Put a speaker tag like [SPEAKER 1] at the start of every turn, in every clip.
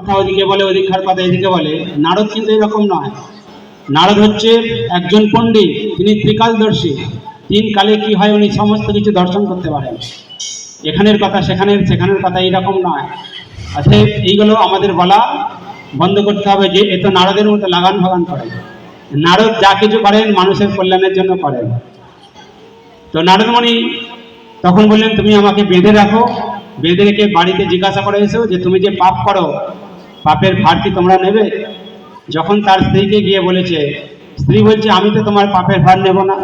[SPEAKER 1] কথা ওদিকে বলে ওদিককার কথা এদিকে বলে। নারদ কিন্তু এরকম নয়। নারদ হচ্ছে একজন পণ্ডিত, তিনি ত্রিকালদর্শী। তিন কালে কি হয় উনি সমস্ত কিছু দর্শন করতে পারেন। এখানের কথা, সেখানের সেখানের কথা এইরকম নয়। অতএব এইগুলো আমাদের বলা বন্ধ করতে হবে যে, এ তো নারদের মতো লাগান ভাগান করেন নারদ যা কিছু করেন মানুষের কল্যাণের জন্য করেন। তো নারদমণি তখন বললেন, তুমি আমাকে বেঁধে রাখো। বেঁধে রেখে বাড়িতে জিজ্ঞাসা করে এসো যে, তুমি যে পাপ করো পাপের ভার কি তোমরা নেবে? যখন তার স্ত্রীকে গিয়ে বলেছে, স্ত্রী বলছে, আমি তো তোমার পাপের ভার নেব না।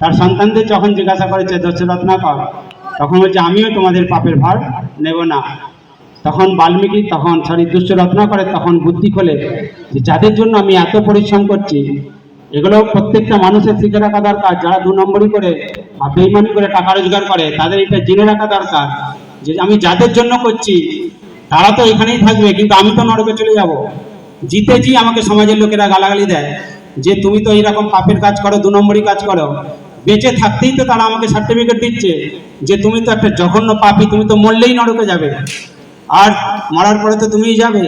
[SPEAKER 1] তার সন্তানদের যখন জিজ্ঞাসা করেছে দশরত্নাকর তখন বলছে, আমিও তোমাদের পাপের ভার নেব না। তখন বাল্মীকি তখন সরি দুষ্ট রত্না করে তখন বুদ্ধি খোলে যে, যাদের জন্য আমি এত পরিশ্রম করছি, এগুলো প্রত্যেকটা মানুষের শিখে রাখা দরকার। যারা দু নম্বরই করে বা বেইমানি করে টাকা রোজগার করে, তাদের এটা জেনে রাখা দরকার যে, আমি যাদের জন্য করছি তারা তো এখানেই থাকবে, কিন্তু আমি তো নরকে চলে যাব। জিতেছি, আমাকে সমাজের লোকেরা গালাগালি দেয়। যে তুমি তো এইরকম পাপের কাজ করো, দু নম্বরই কাজ করো। বেঁচে থাকতেই তো তারা আমাকে সার্টিফিকেট দিচ্ছে যে তুমি তো একটা জঘন্য পাপি, তুমি তো মরলেই নরকে যাবে। আর মরার পরে তো তুমিই যাবে।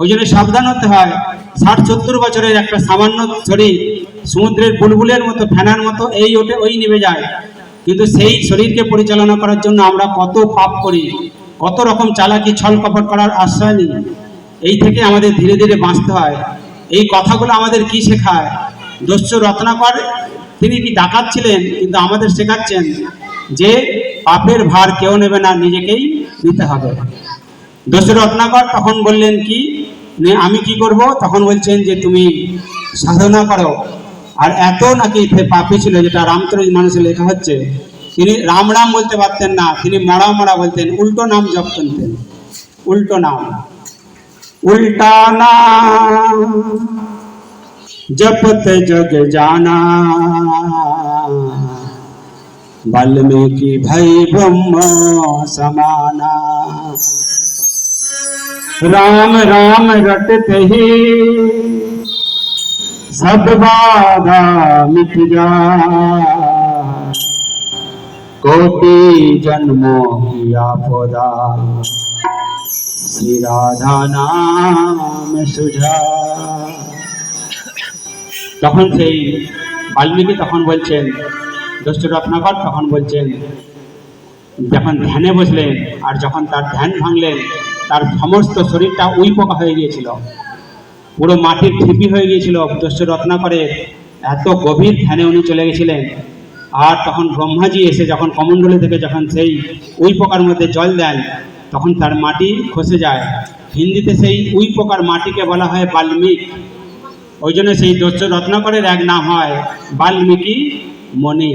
[SPEAKER 1] ওই জন্য সাবধান হতে হয়। ষাট সত্তর বছরের একটা সামান্য শরীর, সমুদ্রের বুলবুলের মতো, ফেনার মতো, এই ওঠে, ওই নেমে যায়। কিন্তু সেই শরীরকে পরিচালনা করার জন্য আমরা কত পাপ করি। কত রকম চালাকি ছল কপট করার আশ্রয় নিই এই থেকে আমাদের ধীরে ধীরে বাঁচতে হয়। এই কথাগুলো আমাদের কি শেখায়? দস্যু রত্নাকর, তিনি কি ডাকাত ছিলেন, কিন্তু আমাদের শেখাচ্ছেন যে পাপের ভার কেউ নেবে না, নিজেকেই নিতে হবে। দস্যু রত্নাকর তখন বললেন, কি? আমি কি করব? তখন বলছেন যে, তুমি সাধনা করো। আর এত নাকি পাপি ছিল, যেটা রামচরিত মানুষের লেখা হচ্ছে। তিনি রাম রাম বলতে পারতেন না তিনি মরা মরা বলতেন উল্টো নাম জপ করতেন উল্টো নাম উল্টা নাম जपत जग जाना वाल्मीकि भई ब्रह्म समाना राम राम रटते ही सब बाधा मिट जा কোটি জন্ম কিয়া পদা শ্রী রাধা নাম সুঝা তখন সেই বাল্মীকি তখন বলছেন দোষ্ট রত্নাকর তখন বলছেন, যখন ধ্যানে বসলেন আর যখন তার ধ্যান ভাঙলেন, তার সমস্ত শরীরটা উই পোকা হয়ে গিয়েছিল। পুরো মাটির ঠিপি হয়ে গিয়েছিল দোষ্ট রত্নাকরের এত গভীর ধ্যানে উনি চলে গেছিলেন। আর তখন ব্রহ্মাজি এসে যখন কমণ্ডলী থেকে যখন সেই উই পোকার মধ্যে জল দেন তখন তার মাটি খসে যায়। হিন্দিতে সেই উই পোকার মাটিকে বলা হয় বাল্মীক। ওই জন্য সেই দস্যু রত্নাকরের এক নাম হয় বাল্মীকি মণি।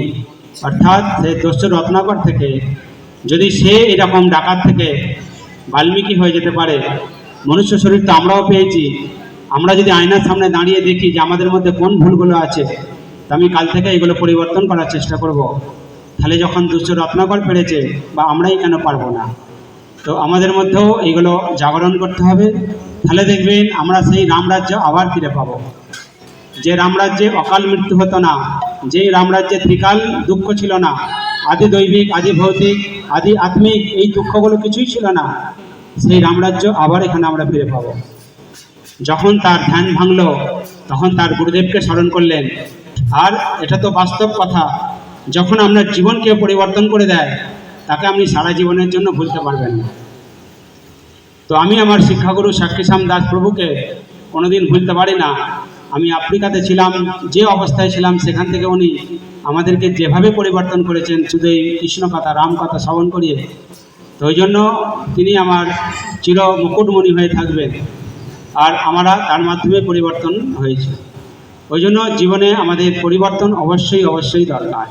[SPEAKER 1] অর্থাৎ সেই দস্যু রত্নাকর থেকে যদি সে এরকম ডাকাত থেকে বাল্মীকি হয়ে যেতে পারে, মনুষ্য শরীর তো আমরাও পেয়েছি। আমরা যদি আয়নার সামনে দাঁড়িয়ে দেখি যে আমাদের মধ্যে কোন ভুলগুলো আছে তা আমি কাল থেকে এগুলো পরিবর্তন করার চেষ্টা করব। তাহলে যখন দুশ্য রত্নাকর পেরেছে, বা আমরাই কেন পারব না? তো আমাদের মধ্যেও এইগুলো জাগরণ করতে হবে। তাহলে দেখবেন আমরা সেই রামরাজ্য আবার ফিরে পাবো। যে রামরাজ্যে অকাল মৃত্যু হতো না যেই রামরাজ্যে ত্রিকাল দুঃখ ছিল না, আদি দৈবিক, আদি ভৌতিক, আদি আত্মিক, এই দুঃখগুলো কিছুই ছিল না, সেই রামরাজ্য আবার এখানে আমরা ফিরে পাবো। যখন তার ধ্যান ভাঙলো, তখন তার গুরুদেবকে স্মরণ করলেন আর এটা তো বাস্তব কথা। যখন আপনার জীবনকে পরিবর্তন করে দেয়, তাকে আপনি সারা জীবনের জন্য ভুলতে পারবেন না। তো আমি আমার শিক্ষাগুরু সাক্ষীশ্যাম দাস প্রভুকে কোনোদিন ভুলতে পারি না। আমি আফ্রিকাতে ছিলাম, যে অবস্থায় ছিলাম, সেখান থেকে উনি আমাদেরকে যেভাবে পরিবর্তন করেছেন, শুধু এই কৃষ্ণ কথা রাম কথা শ্রবণ করিয়ে, তো ওই জন্য তিনি আমার চির মুকুটমণি হয়ে থাকবেন। আর আমরা তার মাধ্যমে পরিবর্তন হয়েছে। ওই জন্য জীবনে আমাদের পরিবর্তন অবশ্যই অবশ্যই দরকার।